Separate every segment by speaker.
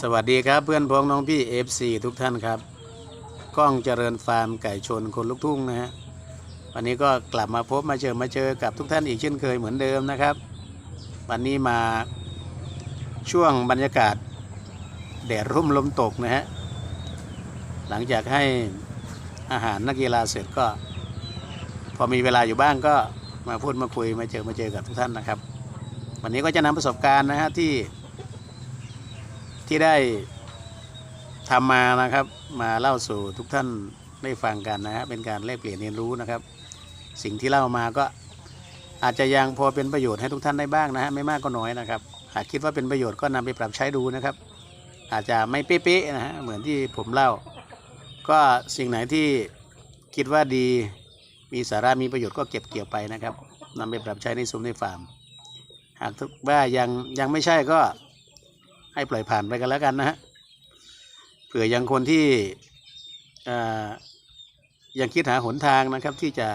Speaker 1: สวัสดีครับเพื่อนพ้องน้องพี่ FC ทุกท่านครับ กล้องเจริญฟาร์มไก่ชนคนลุกทุ่งนะฮะวันนี้ก็กลับมาพบมาเจอมาเจอกับทุกท่านอีกเช่นเคยเหมือนเดิมนะครับ วันนี้มาช่วงบรรยากาศแดดร่มลมตกนะฮะหลังจากให้อาหารนักกีฬาเสร็จก็ พอมีเวลาอยู่บ้างก็มาพูดมาคุยมาเจอมาเจอกับทุกท่านนะครับ วันนี้ก็จะนำประสบการณ์นะฮะที่ ที่ได้ทำมานะครับ มาเล่าสู่ทุกท่านได้ฟังกันนะฮะเป็นการแลกเปลี่ยนเรียนรู้นะครับ สิ่งที่เล่ามาก็อาจจะยังพอเป็นประโยชน์ให้ทุกท่านได้บ้างนะฮะไม่มากก็น้อยนะครับ หากคิดว่าเป็นประโยชน์ก็นำไปปรับใช้ดูนะครับ อาจจะไม่เป๊ะๆนะฮะเหมือนที่ผมเล่า ก็สิ่งไหนที่คิดว่าดีมีสาระมีประโยชน์ก็เก็บเกี่ยวไปนะครับนำไปปรับใช้ในซุ้มในฟาร์ม หากว่ายังยังไม่ใช่ก็ ให้ปล่อยผ่านไปกันแล้วกันนะฮะเผื่อยังคนที่ยังคิดหาหนทางนะครับที่จะ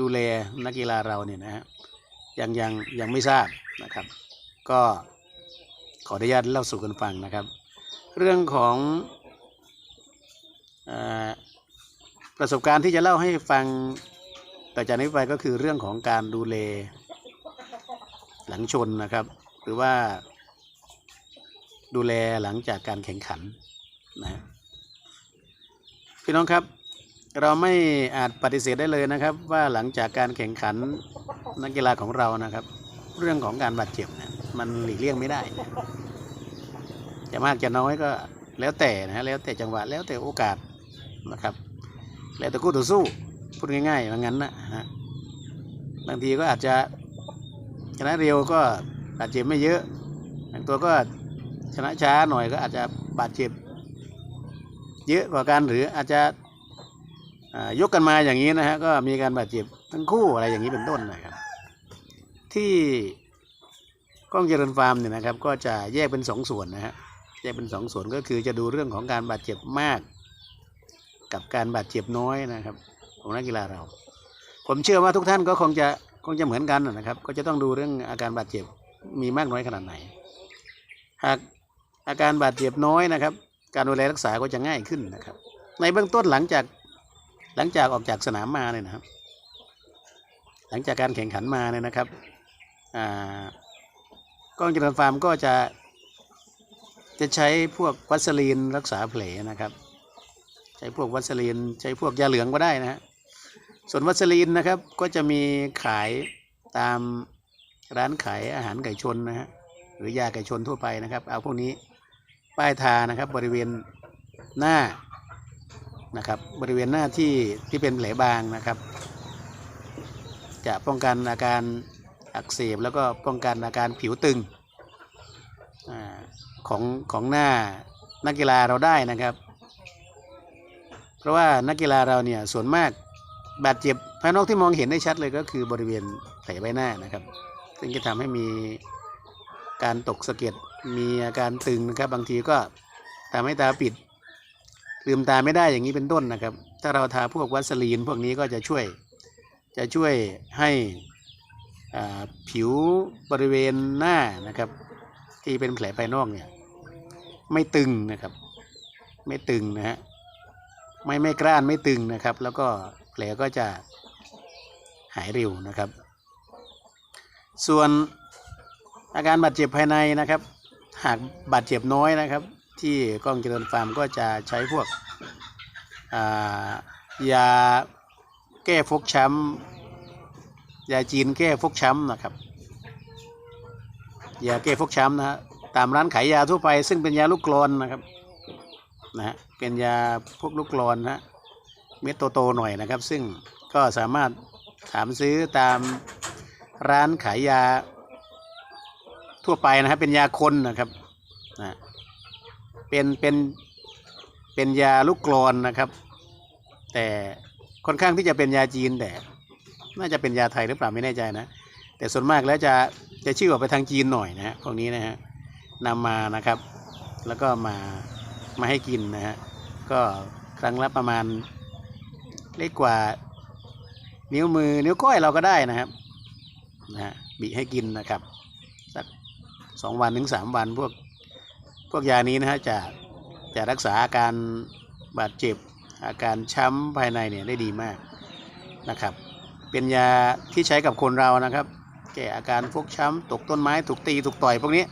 Speaker 1: ดูแลนักกีฬาเราเนี่ยนะฮะยังยังยังไม่ทราบนะครับ ก็ขออนุญาตเล่าสู่กันฟังนะครับ เรื่องของออประสบการณ์ที่จะเล่าให้ฟังต่อจากนี้ไปก็คือเรื่องของการดูแลหลังชนนะครับ หรือว่า ดูแลหลังจากการแข่งขันนะพี่น้องครับเราไม่อาจปฏิเสธได้เลยนะครับ ว่าหลังจากการแข่งขันนักกีฬาของเรานะครับ เรื่องของการบาดเจ็บเนี่ยมันหลีกเลี่ยงไม่ได้นะจะมากจะน้อยก็แล้วแต่นะฮะแล้วแต่จังหวะแล้วแต่โอกาสนะครับ แล้วแต่คู่ต่อสู้พูดง่ายๆว่างั้นนะฮะบางทีก็อาจจะชนะเร็วก็บาดเจ็บไม่เยอะบางตัวก็ ชนะช้าหน่อยก็อาจจะบาดเจ็บ เยอะกว่ากันหรืออาจจะยกกันมาอย่างนี้นะฮะก็มีการบาดเจ็บทั้งคู่อะไรอย่างนี้เป็นต้นนะครับ ที่กล้องเจริญฟาร์มเนี่ยนะครับ ก็จะแยกเป็นสองส่วนนะฮะแยกเป็นสองส่วนก็คือจะดูเรื่องของการบาดเจ็บมาก กับการบาดเจ็บน้อยนะครับ ของนักกีฬาเรา ผมเชื่อว่าทุกท่านก็คงจะคงจะเหมือนกันนะครับ ก็จะต้องดูเรื่องอาการบาดเจ็บมีมากน้อยขนาดไหน หาก อาการบาดเจ็บน้อยนะครับ การดูแลรักษาก็จะง่ายขึ้นนะครับ ในเบื้องต้นหลังจากหลังจากออกจากสนามมาเนี่ยนะครับ หลังจากการแข่งขันมาเนี่ยนะครับกล้องเจริญฟาร์มก็จะจะใช้พวกวัสลีนรักษาแผลนะครับ ใช้พวกวัสลีนใช้พวกยาเหลืองก็ได้นะฮะส่วนวัสลีนนะครับก็จะมีขายตามร้านขายอาหารไก่ชนนะฮะหรือยาไก่ชนทั่วไปนะครับ เอาพวกนี้ ป้ายทานะครับ บริเวณหน้านะครับ บริเวณหน้าที่ที่เป็นแผลบางนะครับ จะป้องกันอาการอักเสบแล้วก็ป้องกันอาการผิวตึงอของของหน้านักกีฬาเราได้นะครับ เพราะว่านักกีฬาเราเนี่ยส่วนมากบาดเจ็บภายนอกที่มองเห็นได้ชัดเลยก็คือบริเวณแผลใบหน้านะครับ ซึ่งจะทำให้มีการตกสะเก็ด มีอาการตึงนะครับ บางทีก็ทำให้ตาปิด ลืมตาไม่ได้อย่างนี้เป็นต้นนะครับ ถ้าเราทาพวกวัสลีนพวกนี้ก็จะช่วย จะช่วยให้อ่าผิวบริเวณหน้านะครับ ที่เป็นแผลภายนอกเนี่ยไม่ตึงนะครับ ไม่ตึงนะฮะไม่ไม่กร้านไม่ตึงนะครับ แล้วก็แผลก็จะหายเร็วนะครับ ส่วนอาการบาดเจ็บภายในนะครับ หากบาดเจ็บน้อยนะครับ ที่กล้องเจริญฟาร์มก็จะใช้พวกายาแก้ฟกช้ำยาจีนแก้ฟกช้ำนะครับยาแก้ฟกช้ำนะฮะตามร้านขายยาทั่วไป ซึ่งเป็นยาลูกกรอนนะครับนะฮะเป็นยาพวกลูกกรอนนะเม็ดโตๆหน่อยนะครับ ซึ่งก็สามารถถามซื้อตามร้านขายยา ทั่วไปนะครับเป็นยาคนนะครับนะเป็นเป็นเป็นยาลูกกรอนนะครับ แต่ค่อนข้างที่จะเป็นยาจีนแต่ น่าจะเป็นยาไทยหรือเปล่าไม่แน่ใจนะ แต่ส่วนมากแล้วจะจะชื่อออกไปทางจีนหน่อยนะฮะพวกนี้นะฮะนำมานะครับ แล้วก็มามาให้กินนะฮะก็ครั้งละประมาณเล็กกว่านิ้วมือนิ้วก้อยเราก็ได้นะครับนะฮะบีให้กินนะครับ สองวันถึงสามวันพวกพวกยานี้นะฮะจะจะรักษาอาการบาดเจ็บ อาการช้ำภายในเนี่ยได้ดีมากนะครับ เป็นยาที่ใช้กับคนเรานะครับ แก้อาการฟกช้ำตกต้นไม้ถูกตีถูกต่อยพวกนี้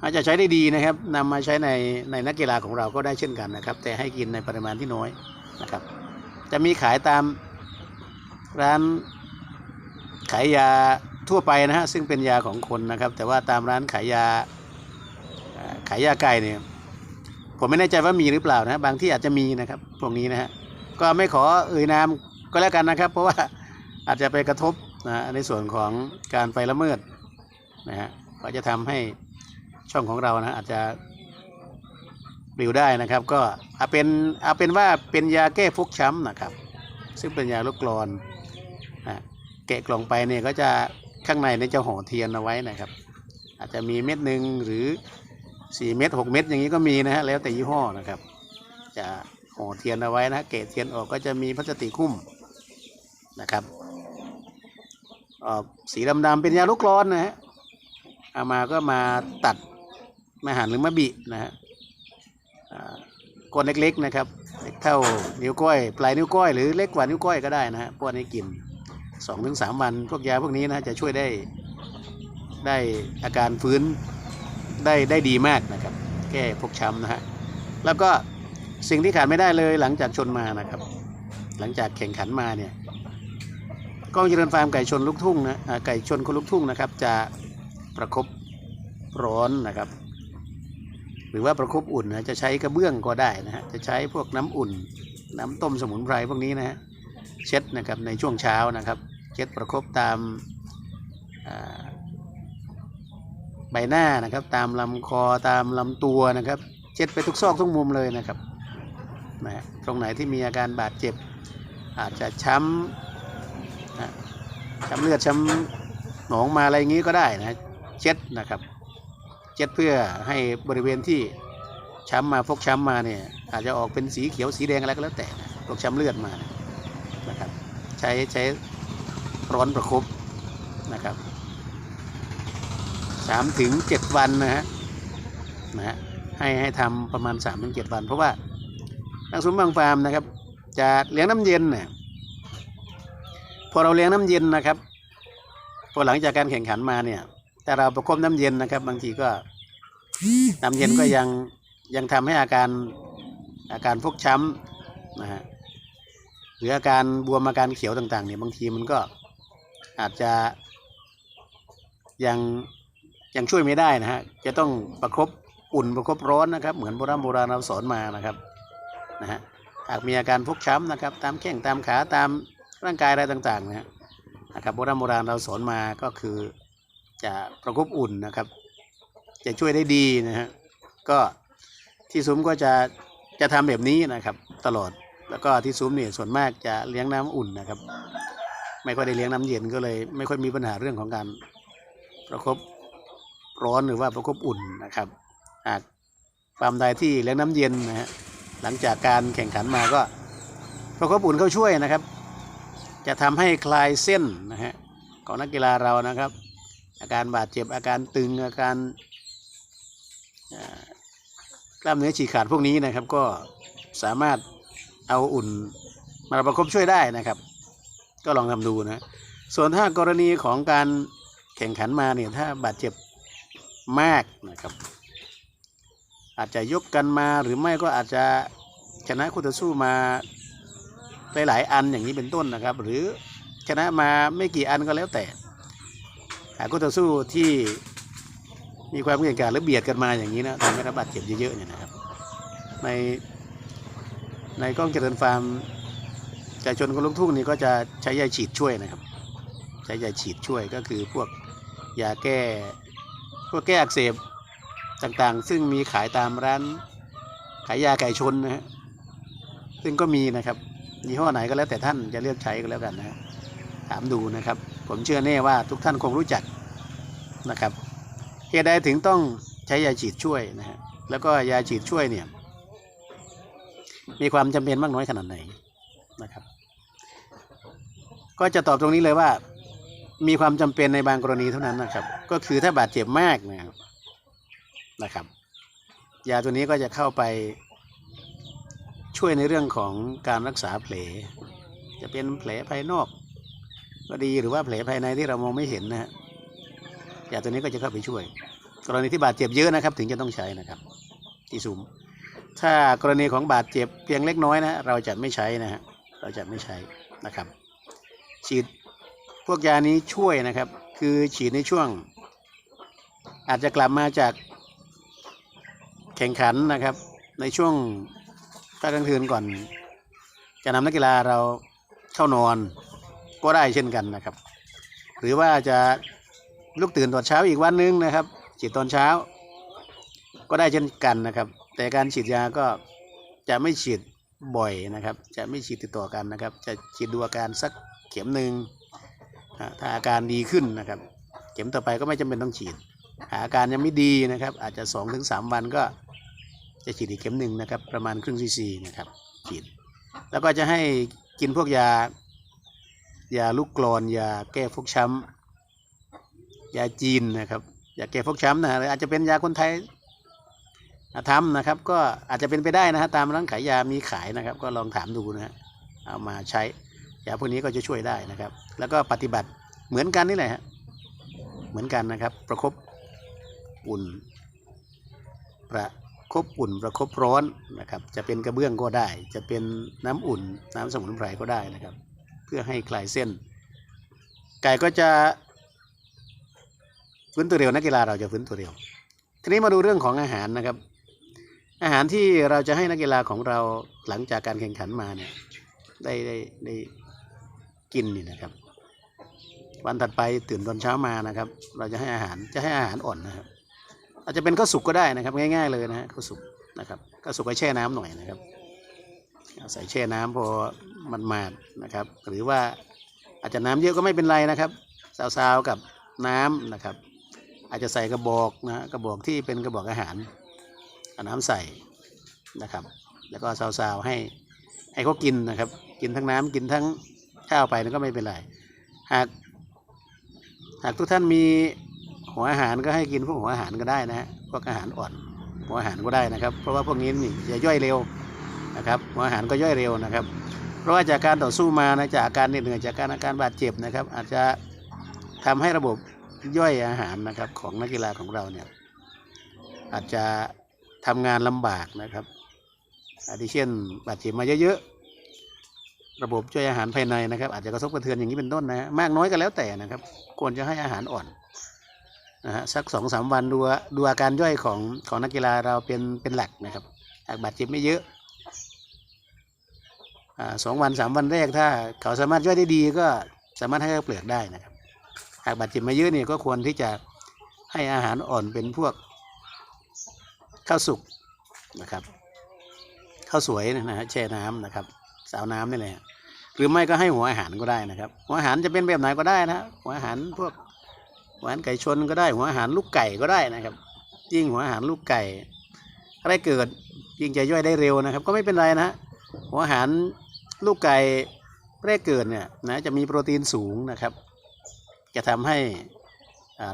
Speaker 1: อาจจะใช้ได้ดีนะครับนำมาใช้ในในนักกีฬาของเราก็ได้เช่นกันนะครับ แต่ให้กินในปริมาณที่น้อยนะครับ จะมีขายตามร้านขายยา ทั่วไปนะฮะซึ่งเป็นยาของคนนะครับ แต่ว่าตามร้านขายยาขายยาไก่เนี่ยผมไม่แน่ใจว่ามีหรือเปล่านะบางที่อาจจะมีนะครับพวกนี้นะฮะก็ไม่ขอเอ่ยนามก็แล้วกันนะครับ เพราะว่าอาจจะไปกระทบนะในส่วนของการไปละเมิดนะฮะก็จะทำให้ช่องของเรานะอาจจะปลิวได้นะครับ ก็เอาเป็นเอาเป็นว่าเป็นยาแก้ฟกช้ำนะครับ ซึ่งเป็นยาลดกรอนนะแกะกล่องไปเนี่ยก็จะ ข้างในนี่จะห่อเทียนเอาไว้นะครับ อาจจะมีเม็ดหนึ่งหรือ4เม็ด6เม็ดอย่างนี้ก็มีนะฮะแล้วแต่ยี่ห้อนะครับ จะห่อเทียนเอาไว้นะเกะเทียนออกก็จะมีพลาสติกหุ้มนะครับออกสีดำๆเป็นยาลดกรอนนะฮะเอามาก็มาตัดมาหั่นหรือมาบินะฮะก้อนเล็กๆนะครับเล็กเท่านิ้วก้อย ปลายนิ้วก้อยหรือเล็กกว่านิ้วก้อยก็ได้นะฮะป้อนให้กิน สองถึงสามวันพวกยาพวกนี้นะจะช่วยได้ได้อาการฟื้นได้ได้ดีมากนะครับแก้พวกช้ำนะฮะแล้วก็สิ่งที่ขาดไม่ได้เลยหลังจากชนมานะครับ หลังจากแข่งขันมาเนี่ยกองเจริญฟาร์มไก่ชนลูกทุ่งนะไก่ชนคนลูกทุ่งนะครับ จะประคบร้อนนะครับ หรือว่าประคบอุ่นนะจะใช้กระเบื้องก็ได้นะฮะจะใช้พวกน้ำอุ่น น้ำต้มสมุนไพรพวกนี้นะฮะเช็ดนะครับในช่วงเช้านะครับ เช็ดประคบตามาใบหน้านะครับ ตามลำคอตามลำตัวนะครับ เช็ดไปทุกซอกทุกมุมเลยนะครับนะฮะตรงไหนที่มีอาการบาดเจ็บ อาจจะช้ำนะช้ำเลือดช้ำหนองมาอะไรอย่างนี้ก็ได้นะเช็ดนะครับ เช็ดเพื่อให้บริเวณที่ช้ำมาฟกช้ำมาเนี่ยอาจจะออกเป็นสีเขียวสีแดงอะไรก็แล้วแต่นะพวกช้ำเลือดมานะครับ ใช้ใช้ ร้อนประคบนะครับสามถึงเจ็ดวันนะฮะนะฮะให้ให้ทำประมาณสามถึงเจ็ดวัน เพราะว่าทางสมบางฟาร์มนะครับ จะเลี้ยงน้ำเย็นเนี่ยพอเราเลี้ยงน้ำเย็นนะครับพอหลังจากการแข่งขันมาเนี่ย แต่เราประคบน้ำเย็นนะครับ บางทีก็น้ำเย็นก็ยังยังทำให้อาการอาการฟกช้ำนะฮะหรืออาการบวมอาการเขียวต่างๆเนี่ยบางทีมันก็ อาจจะยังยังช่วยไม่ได้นะฮะจะต้องประคบอุ่นประคบร้อนนะครับ เหมือนโบราณโบราณเราสอนมานะครับนะฮะหากมีอาการฟกช้ำนะครับ ตามแข้งตามขาตามร่างกายอะไรต่างๆนะฮะนะครับโบราณโบราณเราสอนมาก็คือจะประคบอุ่นนะครับ จะช่วยได้ดีนะฮะก็ที่ซุ้มก็จะจะทำแบบนี้นะครับตลอดแล้วก็ที่ซุ้มเนี่ยส่วนมากจะเลี้ยงน้ำอุ่นนะครับ ไม่ค่อยได้เลี้ยงน้ำเย็นก็เลย ไม่ค่อยมีปัญหาเรื่องของการประคบร้อนหรือว่าประคบอุ่นนะครับหากฟาร์มใดที่เลี้ยงน้ำเย็นนะฮะหลังจากการแข่งขันมาก็ประคบอุ่นเข้าช่วยนะครับ จะทำให้คลายเส้นนะฮะของนักกีฬาเรานะครับ อาการบาดเจ็บอาการตึงอาการกล้ามเนื้อฉีกขาดพวกนี้นะครับ ก็สามารถเอาอุ่นมาประคบช่วยได้นะครับ ก็ลองทำดูนะ ส่วนถ้ากรณีของการแข่งขันมาเนี่ยถ้าบาดเจ็บมากนะครับ อาจจะยกกันมาหรือไม่ก็อาจจะชนะคู่ต่อสู้มาหลายๆอันอย่างนี้เป็นต้นนะครับ หรือชนะมาไม่กี่อันก็แล้วแต่หากคู่ต่อสู้ที่มีความเก่งกาจหรือเบียดกันมาอย่างนี้นะทำให้รับบาดเจ็บเยอะๆเนี่ยนะครับ ในในกล้องเจริญฟาร์ม ใจชนคนลูกทุ่งนี่ก็จะใช้ยาฉีดช่วยนะครับ ใช้ยาฉีดช่วยก็คือพวกยาแก้พวกแก้อักเสบต่างๆ ซึ่งมีขายตามร้านขายยาไก่ชนนะฮะซึ่งก็มีนะครับยี่ห้อไหนก็แล้วแต่ท่านจะเลือกใช้ก็แล้วกันนะถามดูนะครับ ผมเชื่อแน่ว่าทุกท่านคงรู้จักนะครับเหตุใดถึงต้องใช้ยาฉีดช่วยนะฮะแล้วก็ยาฉีดช่วยเนี่ยมีความจำเป็นมากน้อยขนาดไหน นะครับ ก็จะตอบตรงนี้เลยว่า มีความจำเป็นในบางกรณีเท่านั้นนะครับ ก็คือถ้าบาดเจ็บมากนะครับนะครับ ยาตัวนี้ก็จะเข้าไปช่วยในเรื่องของการรักษาแผล จะเป็นแผลภายนอก ก็ดีหรือว่าแผลภายในที่เรามองไม่เห็นนะฮะยาตัวนี้ก็จะเข้าไปช่วย กรณีที่บาดเจ็บเยอะนะครับ ถึงจะต้องใช้นะครับที่ซุมถ้ากรณีของบาดเจ็บเพียงเล็กน้อยนะ เราจะไม่ใช้นะฮะ เราจะไม่ใช้นะครับ ฉีดพวกยานี้ช่วยนะครับ คือฉีดในช่วง อาจจะกลับมาจากแข่งขันนะครับ ในช่วงภาคกลางคืนก่อน จะนำนักกีฬาเราเข้านอนก็ได้เช่นกันนะครับ หรือว่าจะลุกตื่นตอนเช้าอีกวันนึงนะครับ ฉีดตอนเช้า ก็ได้เช่นกันนะครับ แต่การฉีดยาก็จะไม่ฉีด บ่อยนะครับ จะไม่ฉีดติดต่อกันนะครับ จะฉีดดูอาการสักเข็มหนึ่งถ้าอาการดีขึ้นนะครับ เข็มต่อไปก็ไม่จำเป็นต้องฉีดหาอาการยังไม่ดีนะครับ อาจจะ2อถึงสวันก็จะฉีดอีกเข็มหนึ่งนะครับ ประมาณครึ่งซีซีนะครับฉีด แล้วก็จะให้กินพวกยายาลูกกรอนยาแก้ฟกช้ำยาจีนนะครับยาแก้ฟกช้ำนะหรืออาจจะเป็นยาคนไทย ทำนะครับ ก็อาจจะเป็นไปได้นะฮะตามร้านขายยามีขายนะครับ ก็ลองถามดูนะฮะเอามาใช้ยาพวกนี้ก็จะช่วยได้นะครับ แล้วก็ปฏิบัติเหมือนกันนี่แหละฮะเหมือนกันนะครับ ประคบอุ่น ประคบอุ่น ประคบร้อนนะครับ จะเป็นกระเบื้องก็ได้ จะเป็นน้ำอุ่น น้ำสมุนไพรก็ได้นะครับ เพื่อให้คลายเส้น ไก่ก็จะฟื้นตัวเร็วนักกีฬาเราจะฟื้นตัวเร็วทีนี้มาดูเรื่องของอาหารนะครับ อาหารที่เราจะให้นักกีฬาของเราหลังจากการแข่งขันมาเนี่ยได้ได้ได้กินนี่นะครับ วันถัดไปตื่นตอนเช้ามานะครับ เราจะให้อาหารจะให้อาหารอ่อนนะครับ อาจจะเป็นข้าวสุกก็ได้นะครับ ง่าย ๆเลยนะฮะข้าวสุกนะครับข้าวสุกก็แช่น้ำหน่อยนะครับใส่แช่น้ำพอมันมาดนะครับ หรือว่าอาจจะน้ำเยอะก็ไม่เป็นไรนะครับซาวๆกับน้ำนะครับ อาจจะใส่กระบอกนะกระบอกที่เป็นกระบอกอาหาร เอาน้ำใส่นะครับ แล้วก็ซาวๆให้ให้เขากินนะครับ กินทั้งน้ำกินทั้งข้าวไปนั่นก็ไม่เป็นไร หากหากทุกท่านมีหัวอาหารก็ให้กินพวกหัวอาหารก็ได้นะฮะพวกอาหารอ่อน หัวอาหารก็ได้นะครับ เพราะว่าพวกนี้นี่จะย่อยเร็วนะครับหัวอาหารก็ย่อยเร็วนะครับ เพราะว่าจากการต่อสู้มานะจากอาการเหน็ดเหนื่อยจากการอาการบาดเจ็บนะครับ อาจจะทำให้ระบบย่อยอาหารนะครับของนักกีฬาของเราเนี่ยอาจจะ ทำงานลำบากนะครับ อาทิเช่นบาดเจ็บมาเยอะๆ ระบบย่อยอาหารภายในนะครับ อาจจะกระทบกระเทือนอย่างนี้เป็นต้นนะฮะมากน้อยก็แล้วแต่นะครับ ควรจะให้อาหารอ่อนนะฮะสักสองสามวันดูดูอาการย่อยของของนักกีฬาเราเป็นเป็นหลักนะครับหากบาดเจ็บไม่เยอะสองวันสามวันแรกถ้าเขาสามารถย่อยได้ดีก็สามารถให้ข้าเปลือกได้นะครับ หากบาดเจ็บมาเยอะเนี่ยก็ควรที่จะให้อาหารอ่อนเป็นพวก ข้าวสุกนะครับข้าวสวยนะฮะแช่น้ำนะครับ สาวน้ำนี่แหละหรือไม่ก็ให้หัวอาหารก็ได้นะครับ หัวอาหารจะเป็นแบบไหนก็ได้นะฮะหัวอาหารพวกหัวอาหารไก่ชนก็ได้ หัวอาหารลูกไก่ก็ได้นะครับ ยิ่งหัวอาหารลูกไก่อะไรเกิดยิ่งจะย่อยได้เร็วนะครับ ก็ไม่เป็นไรนะฮะหัวอาหารลูกไก่แรกเกิดเนี่ยนะจะมีโปรตีนสูงนะครับ จะทำให้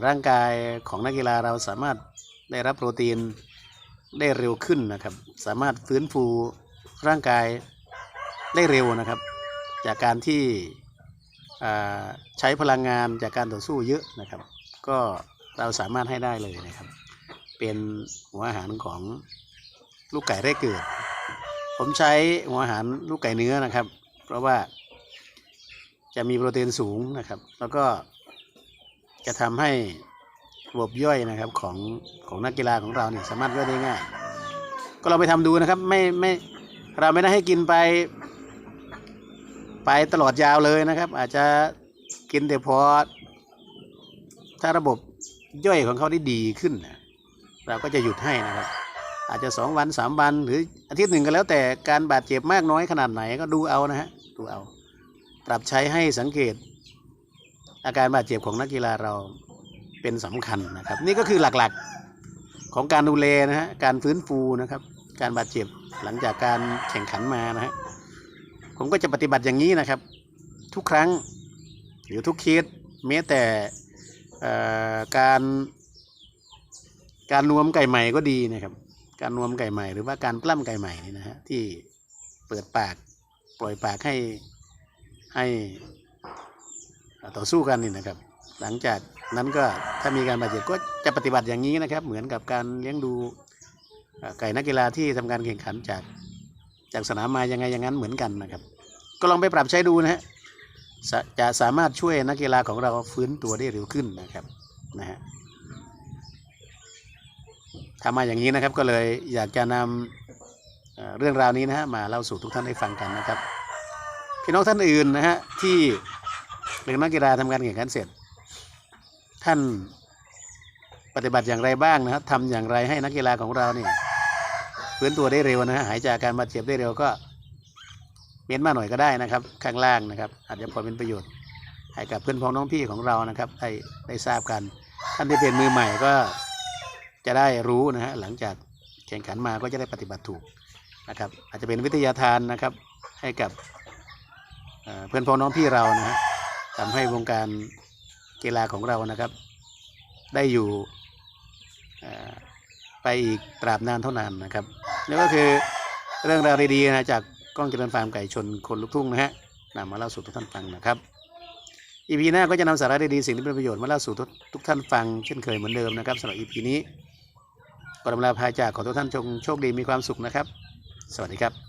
Speaker 1: ร่างกายของนักกีฬาเราสามารถได้รับโปรตีน ได้เร็วขึ้นนะครับ สามารถฟื้นฟูร่างกายได้เร็วนะครับ จากการที่ใช้พลังงานจากการต่อสู้เยอะนะครับ ก็เราสามารถให้ได้เลยนะครับ เป็นหัวอาหารของลูกไก่แรกเกิด ผมใช้หัวอาหารลูกไก่เนื้อนะครับ เพราะว่าจะมีโปรตีนสูงนะครับ แล้วก็จะทำให้ ระบบย่อยนะครับของของนักกีฬาของเราเนี่ยสามารถย่อยได้ง่าย ก็เราไปทำดูนะครับไม่ไม่เราไม่ได้ให้กินไป ไปตลอดยาวเลยนะครับ อาจจะกินแต่พอถ้าระบบย่อยของเขาได้ดีขึ้น เราก็จะหยุดให้นะครับ อาจจะสองวันสามวัน หรืออาทิตย์หนึ่งก็แล้วแต่การบาดเจ็บมากน้อยขนาดไหนก็ดูเอานะฮะดูเอา ปรับใช้ให้สังเกต อาการบาดเจ็บของนักกีฬาเรา เป็นสำคัญนะครับ นี่ก็คือหลักๆของการดูแลนะฮะการฟื้นฟูนะครับ การบาดเจ็บหลังจากการแข่งขันมานะฮะผมก็จะปฏิบัติอย่างนี้นะครับ ทุกครั้งหรือทุกเคสแม้แต่เอ่อการการรวมไก่ใหม่ก็ดีนะครับ การนวมไก่ใหม่หรือว่าการปล้ำไก่ใหม่นี่นะฮะที่เปิดปากปล่อยปากให้ให้ต่อสู้กันนี่นะครับ หลังจาก นั้นก็ถ้ามีการบาดเจ็บก็จะปฏิบัติอย่างนี้นะครับ เหมือนกับการเลี้ยงดูไก่นักกีฬาที่ทำการแข่งขันจากจากสนามมายังไงอย่างนั้นเหมือนกันนะครับ ก็ลองไปปรับใช้ดูนะฮะจะสามารถช่วยนักกีฬาของเราฟื้นตัวได้เร็วขึ้นนะครับนะฮะทำมาอย่างนี้นะครับก็เลยอยากจะนำเรื่องราวนี้นะฮะมาเล่าสู่ทุกท่านได้ฟังกันนะครับ พี่น้องท่านอื่นนะฮะที่เป็นนักกีฬาทำการแข่งขันเสร็จ ท่านปฏิบัติอย่างไรบ้างนะครับทำอย่างไรให้นักกีฬาของเราเนี่ยฟื้นตัวได้เร็วนะฮะหายจากการบาดเจ็บได้เร็วก็เม้นมาหน่อยก็ได้นะครับ ข้างล่างนะครับ อาจจะพอเป็นประโยชน์ให้กับเพื่อนพ้องน้องพี่ของเรานะครับได้ได้ทราบกันท่านที่เป็นมือใหม่ก็จะได้รู้นะฮะหลังจากแข่งขันมาก็จะได้ปฏิบัติถูกนะครับ อาจจะเป็นวิทยาทานนะครับให้กับเพื่อนพ้องน้องพี่เรานะฮะทำให้วงการ กีฬาของเรานะครับ ได้อยู่ไปอีกตราบนานเท่านานนะครับนี่ก็คือเรื่องราวดีๆนะจากกล้องเจริญฟาร์มไก่ชนคนลุกทุ่งนะฮะนำมาเล่าสู่ทุกท่านฟังนะครับอีพีหน้าก็จะนำสาระดีๆสิ่งที่เป็นประโยชน์มาเล่าสู่ทุกทุกท่านฟังเช่นเคยเหมือนเดิมนะครับสำหรับอีพีนี้กรมลาพายจากขอทุกท่านจงโชคดีมีความสุขนะครับ สวัสดีครับ